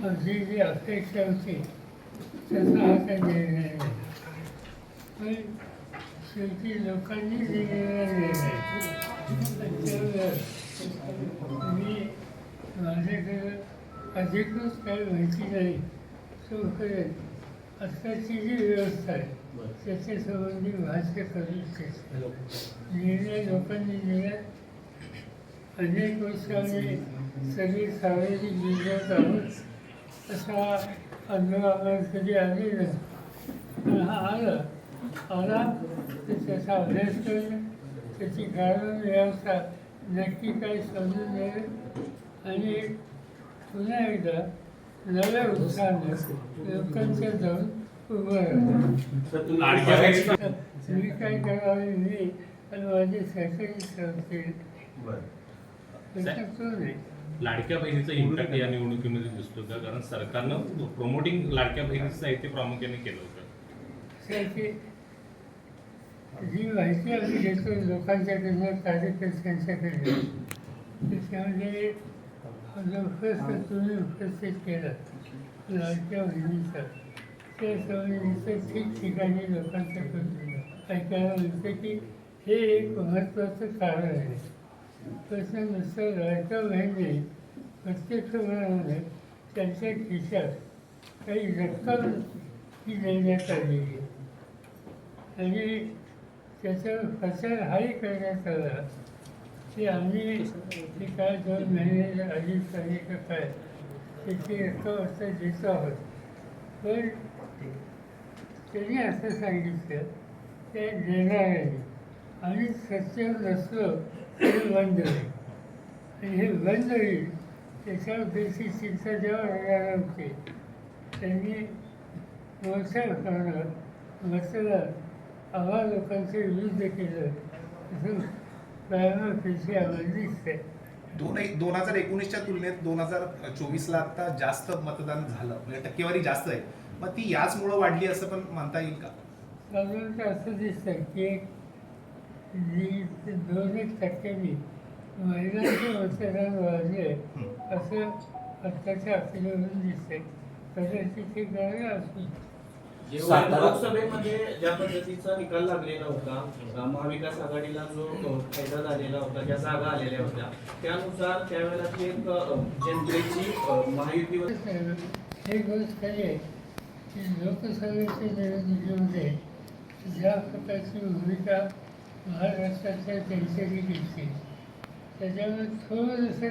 आमची जी अपेक्षा होती तसा हा काही निर्णय नाही पण शेवटी लोकांनी दिलेला निर्णय मी माझ्याकडं अधिकृत काही माहिती नाही तो करेल आत्ताची जी व्यवस्था आहे त्याच्या संबंधी भाष्य करू इच्छितो निर्णय लोकांनी दिला अनेक वर्षांनी सगळी सार्वजनिक जिल्ह्यात आहोत अनुभव आम्हाला कधी आलेला पण हा आला. आला तर त्याचा अभ्यास करणं त्याची कारण व्यवस्था. नक्की काय समजून घेणं आणि पुन्हा एकदा नव्या उत्साहानं लोकांच्या जाऊन उभं बहिणीचा मी काय करावे मी आणि माझे सहकारी संस्थेत नाही. लाडक्या बहिणीचा इम्पॅक्ट या निवडणुकीमध्ये दिसतो का? कारण सरकारनं प्रमोटिंग लाडक्या बहिणीचं साहित्य प्रामुख्याने केलं होतं. जी माहिती आम्ही घेतो लोकांच्याकडनं कार्यकर्त्यांच्याकडनं त्याच्यामध्ये लवकरच तुम्ही उपस्थित केलं. लाडक्या बहिणीचं. त्या संबंधीचं ठिकठिकाणी लोकांच्याकडून ऐकायला मिळतं की हे एक महत्त्वाचं कारण आहे. तसं नुसतं लाडक्या बहिणी प्रत्यक्ष प्रमाणे त्यांच्या खिशात काही रक्कम ही देण्यात आलेली आहे. आणि त्याच्यावर प्रचार हाही करण्यात आला. की आम्ही ते काय दोन महिने आधी आणि का काय त्याची रक्कम असं देतो आहोत. पण त्यांनी असं सांगितलं ते देणार आहे सत्य नसलो बंद होईल आणि हे बंद होईल त्याच्यावर त्याची चिंता जेव्हा होणार होती. त्यांनी मोठ्या प्रमाणात मतदान आम्हा लोकांचे विरुद्ध केलं. असं दिसतंय दोन दोन हजार एकोणीसच्या तुलनेत दोन हजार चोवीसला आता जास्त मतदान झालं. म्हणजे टक्केवारी जास्त आहे. मग ती याचमुळं वाढली असं पण म्हणता येईल का? असं दिसतं की एक जी दोन एक टक्क्यांनी महिलांचे मतदान वाढले असं आत्ताच्या आकडेवरून दिसतंय. कदाचित ते असू जेव्हा लोकसभेमध्ये ज्या पद्धतीचा निकाल लागलेला होता महाविकास आघाडीला जो फायदा झालेला होता ज्या जागा आलेल्या होत्या त्यानुसार त्यावेळेला ती एक जनतेची महायुतीवर हे गोष्ट खरी आहे की लोकसभेच्या निवडणुकीमध्ये ज्या प्रकारची भूमिका महाराष्ट्राच्या जनतेने घेतली. त्याच्यामुळे थोडंसं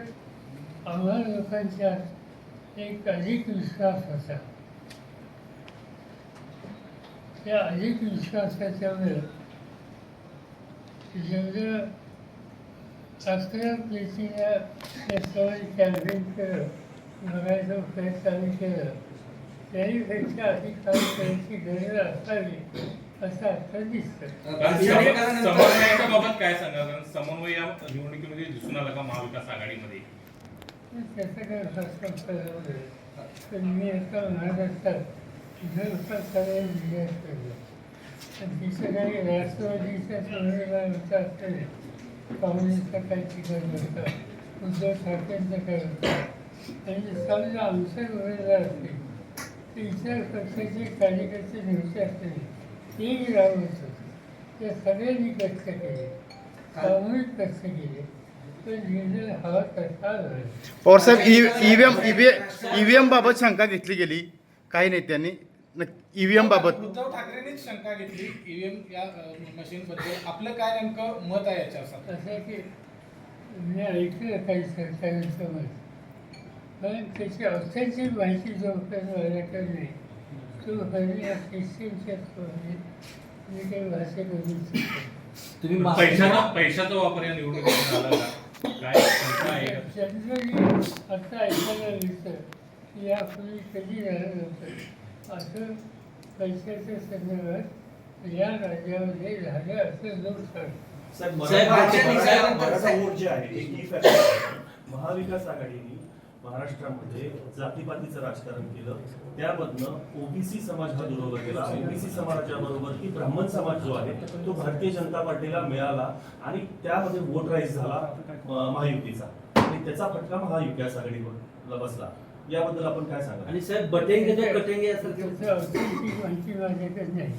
आम्हा लोकांच्यात एक अधिक विश्वास होता. त्या अधिक विश्वासाच्यामुळे जेवढं अकरा प्लेसीला त्याच्यावर कॅम्पेन केलं बघायचा प्रयत्न आम्ही केलं. त्याहीपेक्षा अधिक काम करायची गरज असावी. असं आता दिसतं. कारण सम- समन्वयाच्या बाबत काय सांगा कारण समन्वय या निवडणुकीमध्ये दिसून आला का महाविकास आघाडीमध्ये? पण त्याचं काय हस्तक्षेप पण मी आता जर असते काही राष्ट्रवादीच्या संघटना होता असेल काँग्रेसचा काही ठिकाण होता उद्धव ठाकरेंचं काय होतं आणि समजा आमचे उमेदवार असतील तर इतर पक्षाचे कार्यकर्ते नव्हते असतील. तेही राहत होते. त्या सगळ्यांनी कष्ट केले. सामूहिक कष्ट केले. पवारसाहेब ईव्हीएम ईव्हीएम बाबत शंका घेतली गेली. काही नेत्यांनी ईव्हीएम बाबत. उद्धव ठाकरेंनीच शंका घेतली. ईव्हीएम या मशीन बद्दल आपलं काय नेमकं मत आहे याच्यावर? असं आहे की मी ऐकलं काही सरकारांचं मत पण त्याची अर्थाची माहिती जोपर्यंत नाही तुम्ही पैशाचा पैशाचा वापर या निवडणुकीत झाला का? काय शंका आहे का? आता ऐकायला मिळतं की यापूर्वी कधी झालं नव्हतं असं पैशाच्या संदर्भात या राज्यामध्ये झालं असं लोक सांगतात. साहेब, साहेब, मराठा- मराठा- मराठा वोट जे आहे. महाविकास आघाडीने महाराष्ट्रामध्ये जातीपातीचं राजकारण केलं. त्यामधनं ओबीसी समाज हा दुरावला गेला. ओबीसी समाजाच्या बरोबर की ब्राह्मण समाज जो आहे तो भारतीय जनता पार्टीला मिळाला आणि त्यामध्ये वोट राईज झाला महायुतीचा. आणि त्याचा फटका महाविकास आघाडीवर बसला. याबद्दल आपण काय सांगा आणि साहेब बटेंगे कटेंगे औद्योगिक माहिती माझ्याकडे नाही.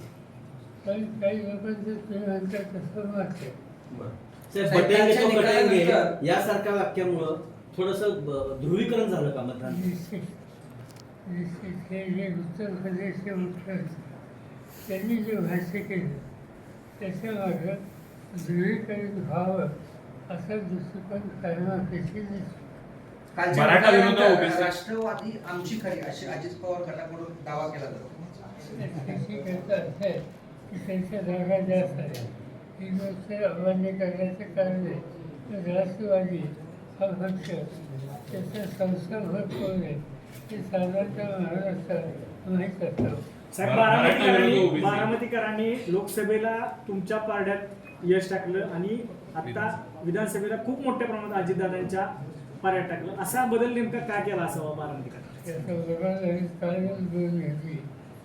पण काही लोकांचं तुम्ही म्हणता तसं मत आहे साहेब बटेंगे यासारख्या वाक्यामुळं थोडस ध्रुवीकरण झालं का मतदान? निश्चित निश्चित हे जे उत्तर प्रदेशचे मुख्यमंत्री त्यांनी जे भाष्य केलं त्याच्यामागं ध्रुवीकरण व्हावं असा दृष्टिकोन कायम अपेक्षित दिसतो. कालच्या मराठा विरोधी मतदानानंतर OBC. राष्ट्रवादी आमची खरी अशी अजित पवार गटाकडून दावा केला जातो. त्याची आहे की त्यांच्या जागा जास्त आहे ही गोष्ट अमान्य करण्याचं कारण आहे. तर राष्ट्रवादी पक्ष त्याचा संस्थाभर कोण आहे हे साधारणतः महाराष्ट्रात माहीत असावं साहेब मराठा बारामतीकरांनी. बारामतीकरांनी लोकसभेला तुमच्या पारड्यात यश टाकलं आणि आता विधानसभेला खूप मोठ्या प्रमाणात अजितदादांच्या पारड्यात टाकलं. असा बदल नेमका काय केला असावा बारामतीकर त्याचा बघायला कालच दोन घेतली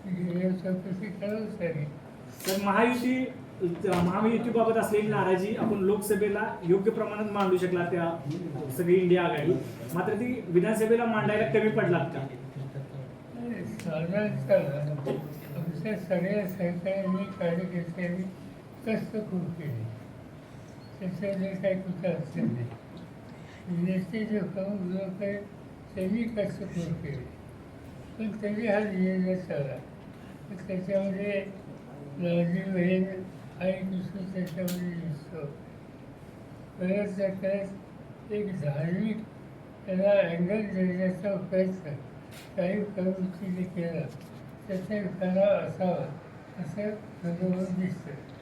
गेल्या चौकशी करावंच लागेल तर महायुती महायुतीबाबत असलेली नाराजी आपण लोकसभेला योग्य प्रमाणात मांडू शकला त्या सगळी इंडिया आघाडी. मात्र ती विधानसभेला मांडायला कमी पडला का? साधारणतः आमच्या सगळ्या सहकार्यांनी कार्यकर्त्यांनी कष्ट खूप केले त्याच्यामध्ये काही कुठं अडचण नाही नेते जे प्रमुख लोक आहेत त्यांनी कष्ट खूप केले पण तरी हा निर्णय चालला त्याच्यामध्ये राजीव बहीण आणि दुसरं त्याच्यामध्ये दिसतो. परत त्याच्यात एक धार्मिक त्याला अँगल देण्याचा प्रयत्न काही प्रवृत्तीने केला. त्याचा खरा असावा असं बरोबर दिसतं.